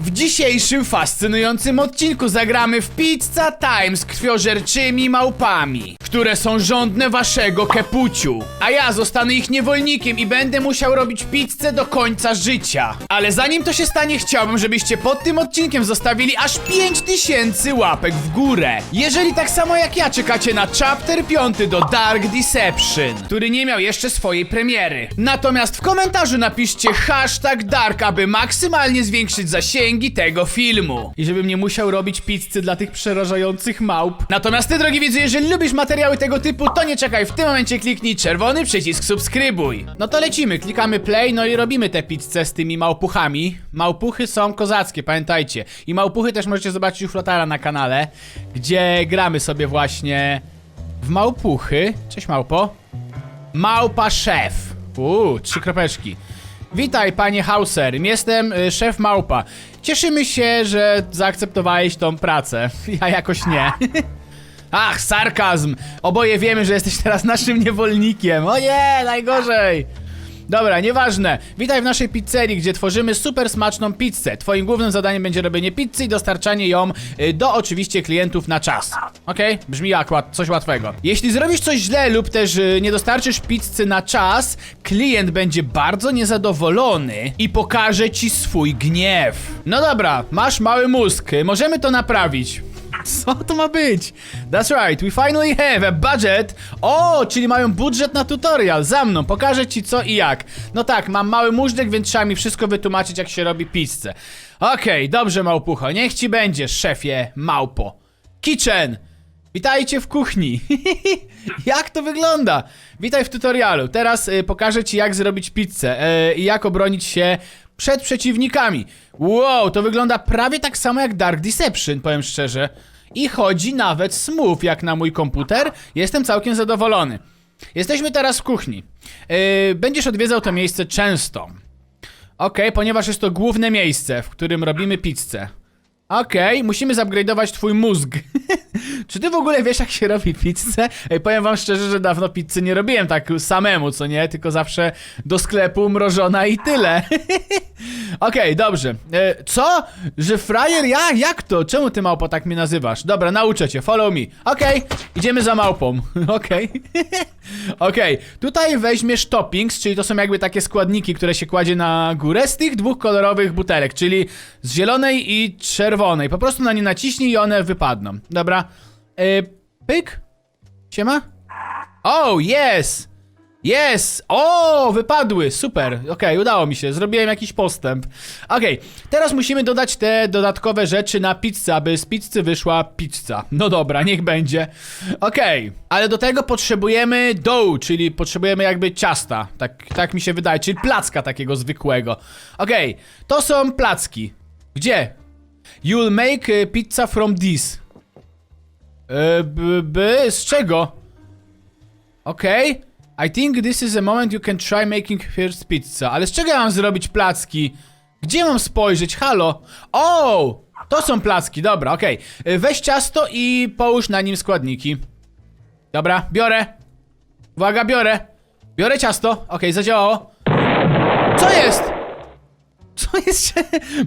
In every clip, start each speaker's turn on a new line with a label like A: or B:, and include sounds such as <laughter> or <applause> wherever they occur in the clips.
A: W dzisiejszym fascynującym odcinku zagramy w Pizza Time z krwiożerczymi małpami, które są żądne waszego kepuciu. A ja zostanę ich niewolnikiem i będę musiał robić pizzę do końca życia. Ale zanim to się stanie, chciałbym, żebyście pod tym odcinkiem zostawili aż 5000 łapek w górę. Jeżeli tak samo jak ja czekacie na chapter 5 do Dark Deception, który nie miał jeszcze swojej premiery. Natomiast w komentarzu napiszcie hashtag Dark, aby maksymalnie zwiększyć zasięgi tego filmu. I żebym nie musiał robić pizzy dla tych przerażających małp. Natomiast ty, drogi widzu, jeżeli lubisz materiały tego typu, to nie czekaj, w tym momencie kliknij czerwony przycisk subskrybuj. No to lecimy, klikamy play, no i robimy tę pizzę z tymi małpuchami. Małpuchy są kozackie, pamiętajcie. I małpuchy też możecie zobaczyć u Flotara na kanale, gdzie gramy sobie właśnie w małpuchy. Cześć małpo. Małpa szef. Uuu, trzy kropeczki. Witaj, panie Hauser. Jestem y, szef małpa. Cieszymy się, że zaakceptowałeś tą pracę. <laughs> Ja jakoś nie. <laughs> Ach, sarkazm. Oboje wiemy, że jesteś teraz naszym niewolnikiem. O nie, najgorzej. Dobra, nieważne. Witaj w naszej pizzerii, gdzie tworzymy super smaczną pizzę. Twoim głównym zadaniem będzie robienie pizzy i dostarczanie ją y, do oczywiście klientów na czas. Okej? Brzmi jak łat coś łatwego. Jeśli zrobisz coś źle lub też y, nie dostarczysz pizzy na czas, klient będzie bardzo niezadowolony i pokaże ci swój gniew. No dobra, masz mały mózg. y, Możemy to naprawić. <laughs> Co to ma być? That's right, we finally have a budget. O, czyli mają budżet na tutorial. Za mną, pokażę ci co i jak. No tak, mam mały móżdżek, więc trzeba mi wszystko wytłumaczyć, jak się robi pizzę. Okej, dobrze, małpucho, niech ci będzie, szefie małpo. Kitchen! Witajcie w kuchni. <laughs> jak to wygląda? Witaj w tutorialu. Teraz y, pokażę ci, jak zrobić pizzę y, i jak obronić się przed przeciwnikami. Wow, to wygląda prawie tak samo jak Dark Deception, powiem szczerze. I chodzi nawet smooth jak na mój komputer. Jestem całkiem zadowolony. Jesteśmy teraz w kuchni. Yy, będziesz odwiedzał to miejsce często. Okej, ponieważ jest to główne miejsce, w którym robimy pizzę. Okej, musimy zupgrade'ować twój mózg. <laughs> Czy ty w ogóle wiesz, jak się robi pizzę? Ej, powiem wam szczerze, że dawno pizzy nie robiłem tak samemu, co nie? Tylko zawsze do sklepu mrożona i tyle. <laughs> Okej, dobrze. E, co? Że frajer ja? Jak to? Czemu ty małpo tak mnie nazywasz? Dobra, nauczę cię, follow me. Okej, idziemy za małpą. <laughs> Okej. Okej, tutaj weźmiesz toppings, czyli to są jakby takie składniki, które się kładzie na górę z tych dwóch kolorowych butelek, czyli z zielonej i czerwonej. Po prostu na nie naciśnij i one wypadną. Dobra. E, pyk. Siema. Oh, yes! Yes! O, wypadły! Super! Okej, udało mi się, zrobiłem jakiś postęp. Okej, teraz musimy dodać te dodatkowe rzeczy na pizzę, aby z pizzy wyszła pizza. No dobra, niech będzie. Okej, ale do tego potrzebujemy dough, czyli potrzebujemy jakby ciasta. Tak, tak mi się wydaje, czyli placka takiego zwykłego. Okej, to są placki. Gdzie? You'll make y, pizza from this. E, b, b, z czego? Okej. I think this is a moment you can try making first pizza. Ale z czego ja mam zrobić placki? Gdzie mam spojrzeć? Halo? O! To są placki, dobra, okej. Y, Weź ciasto i połóż na nim składniki. Dobra, biorę. Uwaga, biorę. Biorę ciasto. Okej, zadziałało. Co jest? Co jest?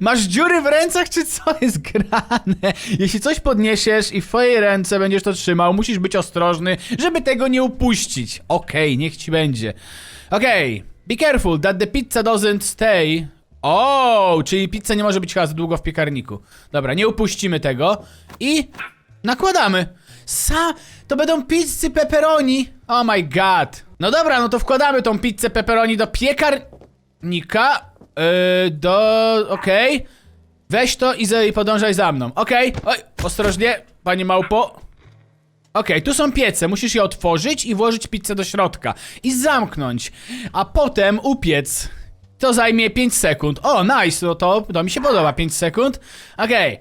A: Masz dziury w rękach, czy co jest grane? Jeśli coś podniesiesz i w twojej ręce będziesz to trzymał, musisz być ostrożny, żeby tego nie upuścić. Okej, niech ci będzie. Okej, be careful that the pizza doesn't stay. O, czyli pizza nie może być chyba za długo w piekarniku. Dobra, nie upuścimy tego. I nakładamy. Sa, to będą pizzy pepperoni. Oh my god. No dobra, no to wkładamy tą pizzę pepperoni do piekarnika. Yy, do... okej. Weź to i, i podążaj za mną. Okej, oj, ostrożnie, panie małpo. Okej, tu są piece, musisz je otworzyć i włożyć pizzę do środka. I zamknąć, a potem upiec. To zajmie 5 sekund. O, nice, no to, to mi się podoba, 5 sekund. Okej.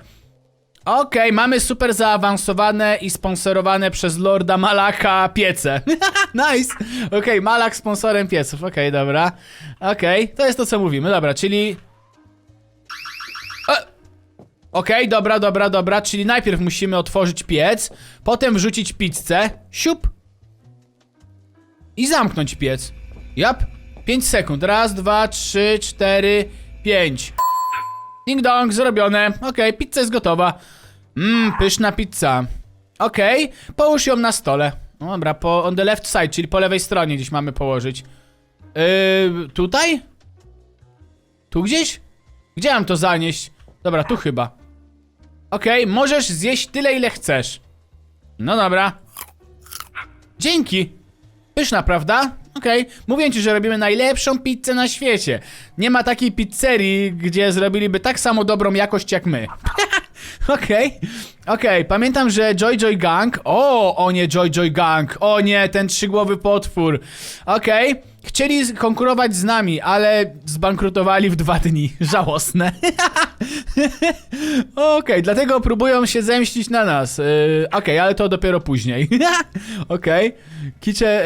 A: Okej, mamy super zaawansowane i sponsorowane przez Lorda Malaka piece. <laughs> nice! Okej, Malak sponsorem pieców, okej, dobra. Okej, to jest to co mówimy, dobra, czyli... E, Okej, dobra, dobra, dobra, czyli najpierw musimy otworzyć piec, potem wrzucić pizzę, siup i zamknąć piec. Jap, 5 sekund, raz, dwa, trzy, cztery, pięć. Ding dong, zrobione. Okej, pizza jest gotowa. Mmm, pyszna pizza. Okej, połóż ją na stole. No dobra, po on the left side, czyli po lewej stronie gdzieś mamy położyć. Yy, tutaj? Tu gdzieś? Gdzie mam to zanieść? Dobra, tu chyba. Okej, możesz zjeść tyle, ile chcesz. No dobra. Dzięki. Pyszna, prawda? Okej, mówię ci, że robimy najlepszą pizzę na świecie. Nie ma takiej pizzerii, gdzie zrobiliby tak samo dobrą jakość jak my. <laughs> <laughs> Okej, okej, pamiętam, że Joy Joy Gang. O, o nie, Joy Joy Gang. O nie, ten trzygłowy potwór. Okej, chcieli z- konkurować z nami, ale zbankrutowali w dwa dni. <laughs> Żałosne. <laughs> Okej, dlatego próbują się zemścić na nas. Yy, Okej, ale to dopiero później. Okej. Kicie,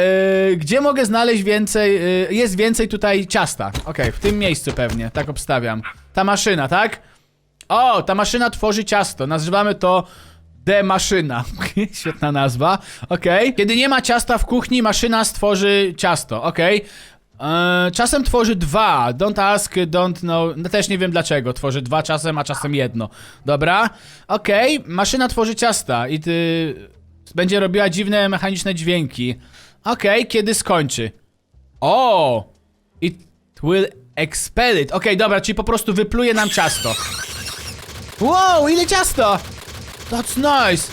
A: yy, gdzie mogę znaleźć więcej? Yy, jest więcej tutaj ciasta. Okej, w tym miejscu pewnie, tak obstawiam. Ta maszyna, tak? O, ta maszyna tworzy ciasto. Nazywamy to D maszyna. <laughs> Świetna nazwa. Okej. Kiedy nie ma ciasta w kuchni, maszyna stworzy ciasto. Okej. Eee, czasem tworzy dwa. Don't ask, don't know. No też nie wiem dlaczego. Tworzy dwa czasem, a czasem jedno. Dobra. Okej. Maszyna tworzy ciasta i ty będzie robiła dziwne mechaniczne dźwięki. Okej, kiedy skończy? O! It will expel it. Okej, dobra, czyli po prostu wypluje nam ciasto. Wow, ile ciasta! That's nice!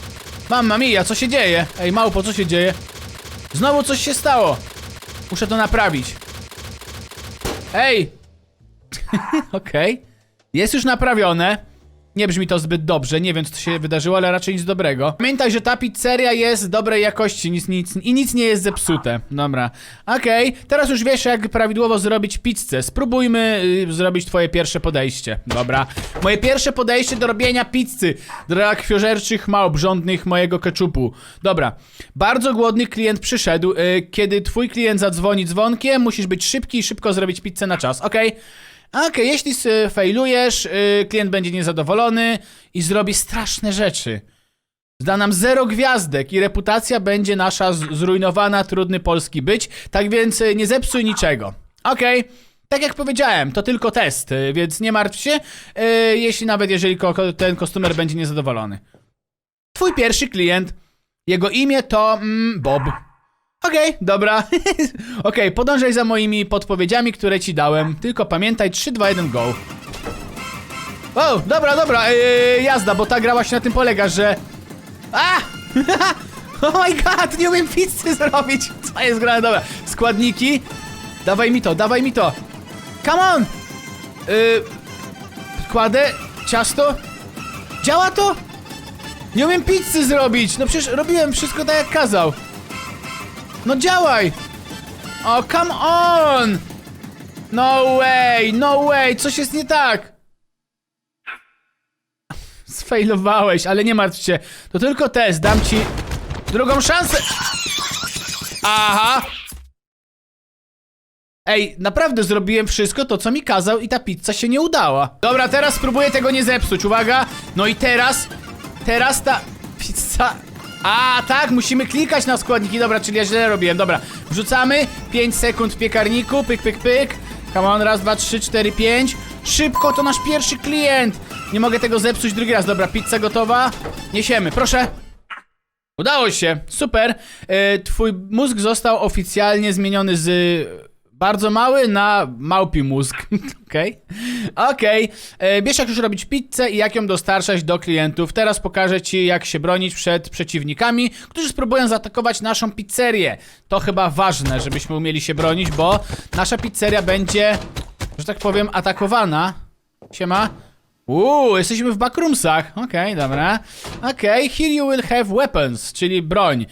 A: Mamma mia, co się dzieje? Ej, małpo, co się dzieje? Znowu coś się stało! Muszę to naprawić. Ej! <laughs> Okej. Jest już naprawione. Nie brzmi to zbyt dobrze, nie wiem co się wydarzyło, ale raczej nic dobrego. Pamiętaj, że ta pizzeria jest dobrej jakości nic, nic, i nic nie jest zepsute. Dobra. Okej, teraz już wiesz jak prawidłowo zrobić pizzę. Spróbujmy y, zrobić twoje pierwsze podejście. Dobra. Moje pierwsze podejście do robienia pizzy. Dla krwiożerczych małp żądnych mojego keczupu. Dobra. Bardzo głodny klient przyszedł. Y, kiedy twój klient zadzwoni dzwonkiem, musisz być szybki i szybko zrobić pizzę na czas. Okej? Okej, jeśli s- failujesz, y, klient będzie niezadowolony i zrobi straszne rzeczy. Da nam zero gwiazdek i reputacja będzie nasza zrujnowana, trudny polski być, tak więc y, nie zepsuj niczego. Okej, tak jak powiedziałem, to tylko test, y, więc nie martw się, y, jeśli nawet jeżeli ko- ten kostumer będzie niezadowolony. Twój pierwszy klient, jego imię to mm, Bob. Okej, dobra. <laughs> Okej, podążaj za moimi podpowiedziami, które ci dałem. Tylko pamiętaj 3, 2, 1, go. O, dobra, dobra, yy, jazda, bo ta gra właśnie na tym polega, że... A! <laughs> oh my god, nie umiem pizzy zrobić! Co jest grane? Dobra, składniki. Dawaj mi to, dawaj mi to. Come on! Yy, kładę ciasto. Działa to? Nie umiem pizzy zrobić! No przecież robiłem wszystko tak jak kazał. No działaj! O, come on! No way, no way, coś jest nie tak! <laughs> Sfailowałeś, ale nie martw się. To tylko test, dam ci drugą szansę. Aha! Ej, naprawdę zrobiłem wszystko to, co mi kazał i ta pizza się nie udała. Dobra, teraz spróbuję tego nie zepsuć, uwaga. No i teraz, teraz ta pizza... A, tak, musimy klikać na składniki, dobra, czyli ja źle robiłem, dobra. Wrzucamy, 5 sekund w piekarniku, pyk, pyk, pyk. Come on, raz, dwa, trzy, cztery, pięć. Szybko, to nasz pierwszy klient. Nie mogę tego zepsuć drugi raz, dobra, pizza gotowa. Niesiemy, proszę. Udało się, super. E, twój mózg został oficjalnie zmieniony z bardzo mały na małpi mózg. <laughs> Okej. Okej. E, Wiesz jak już robić pizzę i jak ją dostarczać do klientów. Teraz pokażę ci jak się bronić przed przeciwnikami, którzy spróbują zaatakować naszą pizzerię. To chyba ważne, żebyśmy umieli się bronić, bo nasza pizzeria będzie, że tak powiem, atakowana. Siema. Uuu, jesteśmy w backroomsach. Okej, dobra. Okej, here you will have weapons, czyli broń.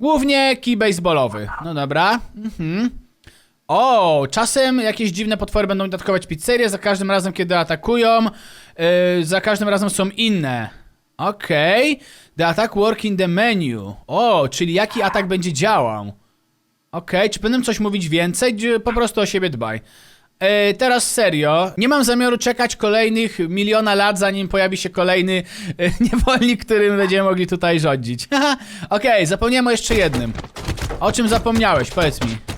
A: Głównie kij baseballowy. No dobra. Mhm. O, czasem jakieś dziwne potwory będą atakować pizzerię, za każdym razem, kiedy atakują, yy, za każdym razem są inne. Okej. The attack work in the menu. O, czyli jaki atak będzie działał. Okej, czy powinienem coś mówić więcej? Po prostu o siebie dbaj. E, teraz serio, nie mam zamiaru czekać kolejnych miliona lat, zanim pojawi się kolejny e, <laughs> niewolnik, którym będziemy mogli tutaj rządzić. <laughs> Okej, zapomniałem o jeszcze jednym. O czym zapomniałeś? Powiedz mi.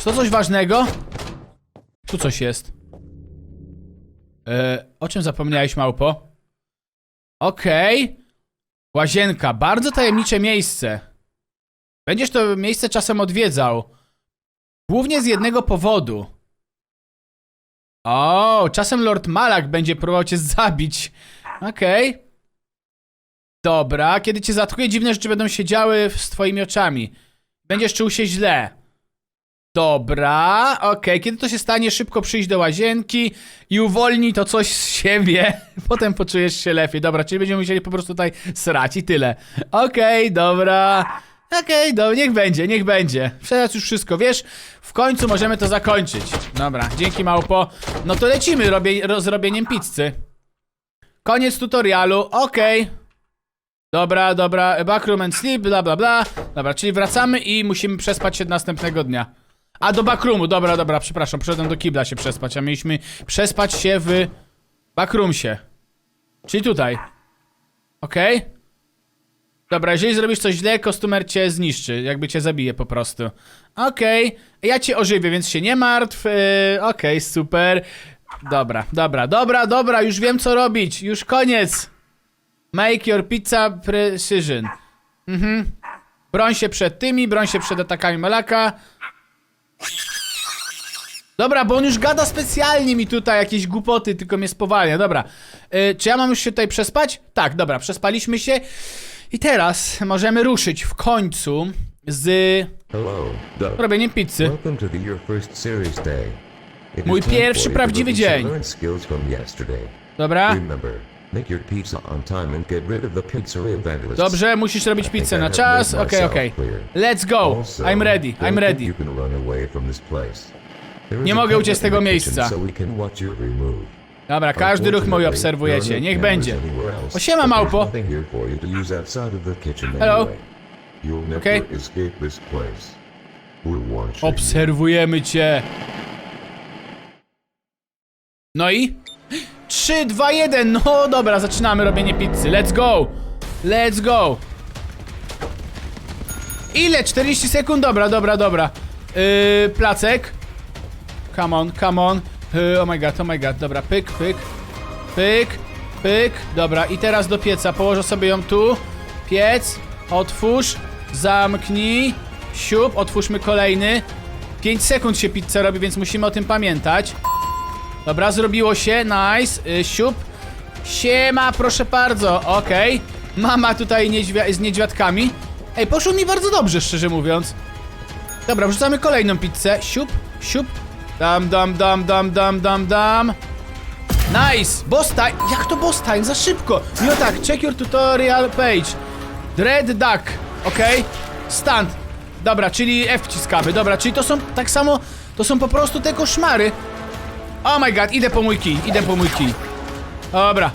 A: Czy to coś ważnego? Tu coś jest. E, o czym zapomniałeś, małpo? Okej. Łazienka, bardzo tajemnicze miejsce. Będziesz to miejsce czasem odwiedzał. Głównie z jednego powodu. O, czasem Lord Malak będzie próbował cię zabić. Okej. Dobra, kiedy cię zatkuje, dziwne rzeczy będą się działy z twoimi oczami. Będziesz czuł się źle. Dobra, okej, kiedy to się stanie, szybko przyjść do łazienki i uwolnij to coś z siebie. <laughs> Potem poczujesz się lepiej. Dobra, czyli będziemy musieli po prostu tutaj srać i tyle. Okej, dobra. Okej, dobra, niech będzie, niech będzie. Teraz już wszystko, wiesz? W końcu możemy to zakończyć. Dobra, dzięki małpo. No to lecimy robię, ro, z robieniem pizzy. Koniec tutorialu, okej. Dobra, dobra, backroom and sleep, bla bla bla. Dobra, czyli wracamy i musimy przespać się następnego dnia. A do backroomu, dobra, dobra, przepraszam, przyszedłem do kibla się przespać, a mieliśmy przespać się w backroomsie. Czyli tutaj. Okej? Dobra, jeżeli zrobisz coś źle, kostumer cię zniszczy, jakby cię zabije po prostu. Okej, ja cię ożywię, więc się nie martw. Yy, Okej, super. Dobra, dobra, dobra, dobra, już wiem co robić, już koniec. Make your pizza precision. Mhm. Broń się przed tymi, broń się przed atakami Malaka. Dobra, bo on już gada specjalnie mi tutaj jakieś głupoty, tylko mnie spowalnia. Dobra. Y, czy ja mam już się tutaj przespać? Tak, dobra, przespaliśmy się. I teraz możemy ruszyć w końcu z
B: Hello, Doug.
A: robieniem pizzy.
B: Welcome to the Your First Series Day. It
A: Mój
B: time
A: pierwszy
B: for you to
A: prawdziwy dzień.
B: learned skills from yesterday.
A: Dobra?
B: Remember, make your pizza on time and get rid of the pizzeria vandalists.
A: Dobrze, musisz robić pizzę na czas. Okej, okej. Let's go. I'm ready, I'm ready. Nie mogę uciec z tego miejsca. Dobra, każdy ruch mój obserwujecie.
B: no
A: Niech będzie.
B: anywhere else,
A: O, siema,
B: but there's
A: małpo. Hello.
B: never
A: Okay. Obserwujemy cię. No i? 3, 2, 1. No dobra, zaczynamy robienie pizzy. Let's go. Let's go. Ile? 40 sekund? Dobra, dobra, dobra. Yy, placek. Come on, come on. Yy, oh my god, oh my god. Dobra, pyk, pyk. Pyk, pyk. Dobra, i teraz do pieca. Położę sobie ją tu. Piec. Otwórz. Zamknij. Siup. Otwórzmy kolejny. 5 sekund się pizza robi, więc musimy o tym pamiętać. Dobra, zrobiło się. Nice. Y, siup. Siema, proszę bardzo. Okej. Mama tutaj niedźwia z niedźwiadkami. Ej, poszło mi bardzo dobrze, szczerze mówiąc. Dobra, wrzucamy kolejną pizzę. Siup, siup. Dam, dam, dam, dam, dam, dam, dam. Nice! Boss time! Jak to boss time? Za szybko! No tak, check your tutorial page. Dread Duck, okej? Stand. Dobra, czyli F wciskamy. Dobra, czyli to są tak samo, to są po prostu te koszmary. Oh my god, idę po mój kij, idę po mój kij. Dobra.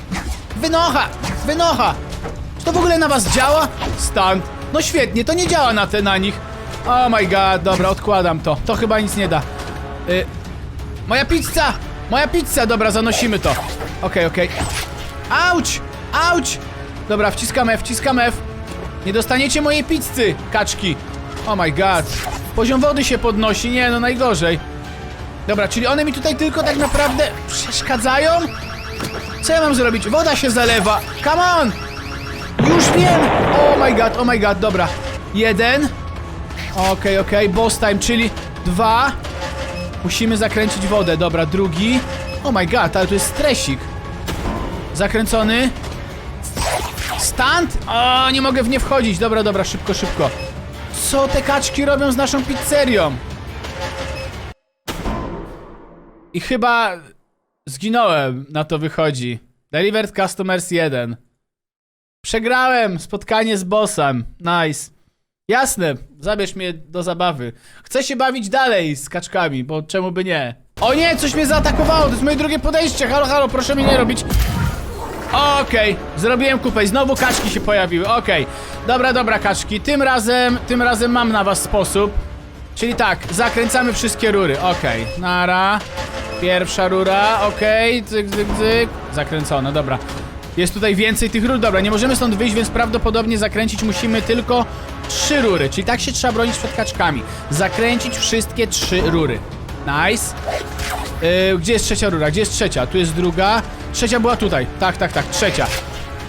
A: Wynocha! Wynocha! Czy to w ogóle na was działa? Stand. No świetnie, to nie działa na te, na nich. Oh my god, dobra, odkładam to. To chyba nic nie da. Y moja pizza! Moja pizza! Dobra, zanosimy to. Okej, okej. Auć! Auć! Dobra, wciskam F, wciskam F. Nie dostaniecie mojej pizzy, kaczki. Oh my god. Poziom wody się podnosi, nie no, najgorzej. Dobra, czyli one mi tutaj tylko tak naprawdę przeszkadzają? Co ja mam zrobić? Woda się zalewa. Come on! Już wiem! Oh my god, oh my god, dobra. Jeden. Okej, okej, boss time, czyli dwa. Musimy zakręcić wodę, dobra, drugi. Oh my god, ale to jest stresik. Zakręcony. Stand? O, nie mogę w nie wchodzić. Dobra, dobra, szybko, szybko. Co te kaczki robią z naszą pizzerią? I chyba zginąłem, na to wychodzi. Delivered Customers 1. Przegrałem spotkanie z bossem. Nice. Jasne, zabierz mnie do zabawy. Chcę się bawić dalej z kaczkami, bo czemu by nie? O nie, coś mnie zaatakowało, to jest moje drugie podejście. Halo, halo, proszę mi nie robić. Okej, zrobiłem kupę i znowu kaczki się pojawiły. Okej, dobra, dobra kaczki. Tym razem, tym razem mam na was sposób. Czyli tak, zakręcamy wszystkie rury. Okej, nara. Pierwsza rura, okej, cyk, cyk, cyk. Zakręcone, dobra. Jest tutaj więcej tych rur, dobra, nie możemy stąd wyjść, więc prawdopodobnie zakręcić musimy tylko trzy rury. Czyli tak się trzeba bronić przed kaczkami. Zakręcić wszystkie trzy rury. Nice. Yy, gdzie jest trzecia rura? Gdzie jest trzecia? Tu jest druga. Trzecia była tutaj. Tak, tak, tak, trzecia.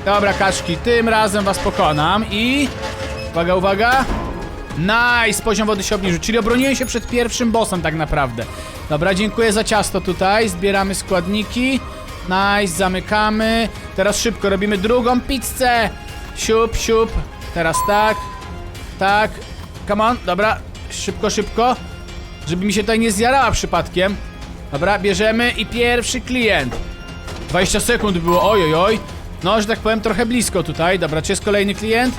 A: Dobra, kaczki, tym razem was pokonam i... Uwaga, uwaga. Nice, poziom wody się obniżył, czyli obroniłem się przed pierwszym bossem tak naprawdę. Dobra, dziękuję za ciasto tutaj, zbieramy składniki. Nice, zamykamy. Teraz szybko robimy drugą pizzę. Siup, siup. Teraz tak, tak. Come on, dobra, szybko, szybko. Żeby mi się tutaj nie zjarała przypadkiem. Dobra, bierzemy i pierwszy klient. 20 sekund było, oj, oj, oj. No, że tak powiem, trochę blisko tutaj. Dobra, czy jest kolejny klient?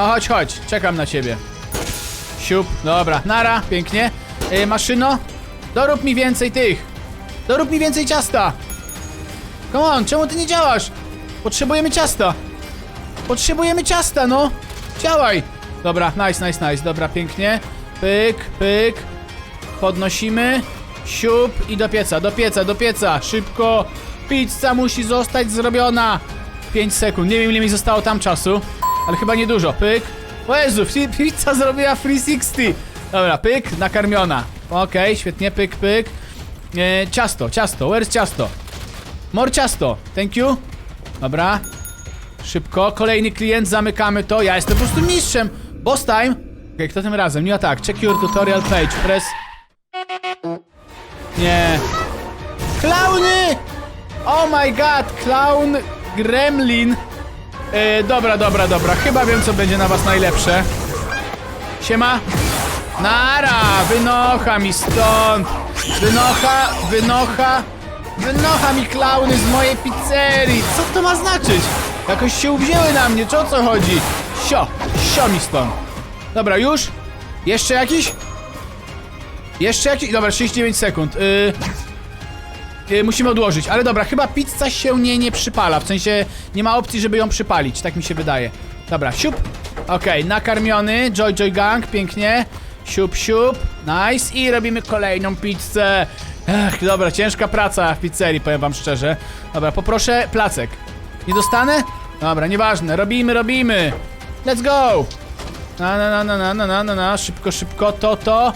A: No chodź, chodź, czekam na ciebie. Siup, dobra, nara, pięknie. Yy, maszyno, dorób mi więcej tych. Dorób mi więcej ciasta. Come on, czemu ty nie działasz? Potrzebujemy ciasta. Potrzebujemy ciasta, no. Działaj. Dobra, nice, nice, nice. Dobra, pięknie. Pyk, pyk. Podnosimy. Siup i do pieca, do pieca, do pieca. Szybko. Pizza musi zostać zrobiona. 5 sekund. Nie wiem ile mi zostało tam czasu, ale chyba niedużo. Pyk. O Jezu, pi- pizza zrobiła 360. Dobra, pyk, nakarmiona. Okej, świetnie, pyk, pyk. E, ciasto, ciasto, where's ciasto? More ciasto, thank you. Dobra. Szybko, kolejny klient, zamykamy to. Ja jestem po prostu mistrzem. Boss time. Okej, kto tym razem? Nie tak. Check your tutorial page. Press. Nie. Klauny! Oh my god, clown gremlin. E, dobra, dobra, dobra. Chyba wiem, co będzie na was najlepsze. Siema. Nara! Wynocha mi stąd! Wynocha, wynocha, wynocha mi klauny z mojej pizzerii! Co to ma znaczyć? Jakoś się uwzięły na mnie, czy o co chodzi? Sio, sio mi stąd. Dobra, już? Jeszcze jakiś? Jeszcze jakiś? Dobra, 39 sekund. Yy, Y, musimy odłożyć, ale dobra, chyba pizza się nie, nie przypala, w sensie nie ma opcji, żeby ją przypalić, tak mi się wydaje. Dobra, siup. Okej, okay, nakarmiony, Joy Joy Gang, pięknie. Siup, siup, nice i robimy kolejną pizzę. Ech, dobra, ciężka praca w pizzerii, powiem wam szczerze. Dobra, poproszę placek. Nie dostanę? Dobra, nieważne, robimy, robimy. Let's go! Na, na, na, na, na, na, na, na, szybko, szybko, to, to.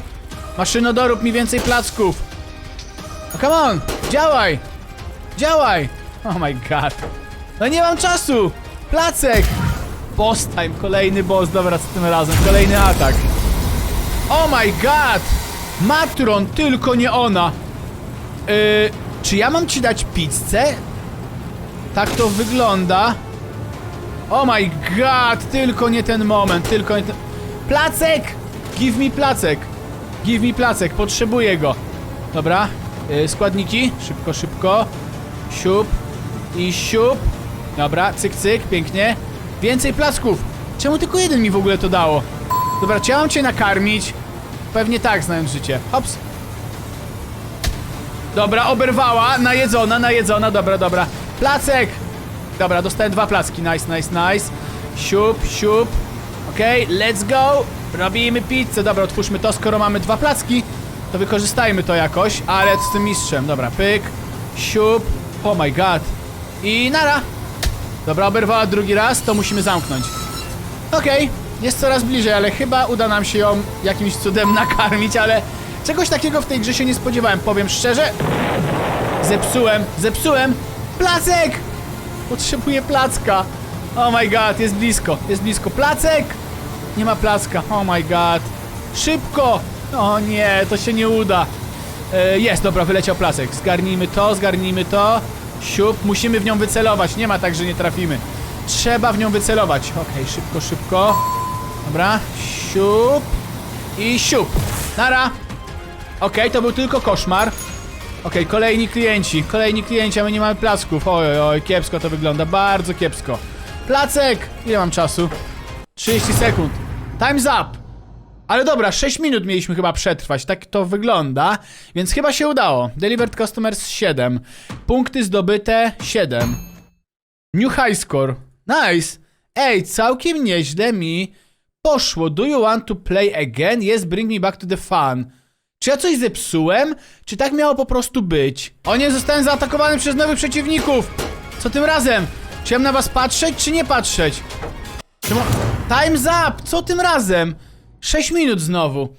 A: Maszyno, dorób mi więcej placków. Come on, działaj. Działaj. Oh my god. No nie mam czasu. Placek. Boss time, kolejny boss, dobra, co tym razem, kolejny atak. Oh my god! Matron, tylko nie ona. Yy, czy ja mam ci dać pizzę? Tak to wygląda. Oh my god, tylko nie ten moment, tylko nie ten... Placek! Give me placek. Give me placek, potrzebuję go. Dobra, yy, składniki, szybko, szybko. Siup i siup. Dobra, cyk, cyk, pięknie. Więcej placków. Czemu tylko jeden mi w ogóle to dało? Dobra, czy ja mam cię nakarmić? Pewnie tak, znając życie. Hops. Dobra, oberwała, najedzona, najedzona, dobra, dobra. Placek! Dobra, dostałem dwa placki, nice, nice, nice. Siup, siup. Okej, let's go. Robimy pizzę. Dobra, otwórzmy to, skoro mamy dwa placki, to wykorzystajmy to jakoś, ale z tym mistrzem. Dobra, pyk, siup. Oh my god. I nara. Dobra, oberwała drugi raz, to musimy zamknąć. Okej, jest coraz bliżej, ale chyba uda nam się ją jakimś cudem <laughs> nakarmić, ale czegoś takiego w tej grze się nie spodziewałem, powiem szczerze. Zepsułem, zepsułem! Placek! Potrzebuję placka. Oh my god, jest blisko, jest blisko. Placek! Nie ma placka, oh my god. Szybko! O nie, to się nie uda. E, jest, dobra, wyleciał placek. Zgarnijmy to, zgarnijmy to. Siup, musimy w nią wycelować. Nie ma tak, że nie trafimy. Trzeba w nią wycelować. Okej, szybko, szybko. Dobra, siup i siup. Nara. Okej, to był tylko koszmar. Okej, kolejni klienci, kolejni klienci, a my nie mamy placków. Oj, oj, oj, kiepsko to wygląda, bardzo kiepsko. Placek! Ile mam czasu? 30 sekund. Time's up! Ale dobra, 6 minut mieliśmy chyba przetrwać, tak to wygląda, więc chyba się udało. Delivered Customers 7. Punkty zdobyte 7. New high score. Nice. Ej, całkiem nieźle mi poszło. Do you want to play again? Yes, bring me back to the fun. Czy ja coś zepsułem? Czy tak miało po prostu być? O nie, zostałem zaatakowany przez nowych przeciwników! Co tym razem? Czy ja mam na was patrzeć, czy nie patrzeć? Time's up! Co tym razem? 6 minut znowu.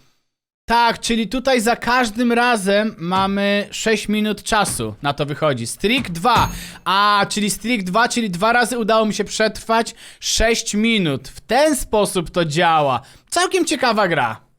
A: Tak, czyli tutaj za każdym razem mamy 6 minut czasu. Na to wychodzi. Streak 2. A, czyli Streak 2, czyli dwa razy udało mi się przetrwać 6 minut. W ten sposób to działa. Całkiem ciekawa gra.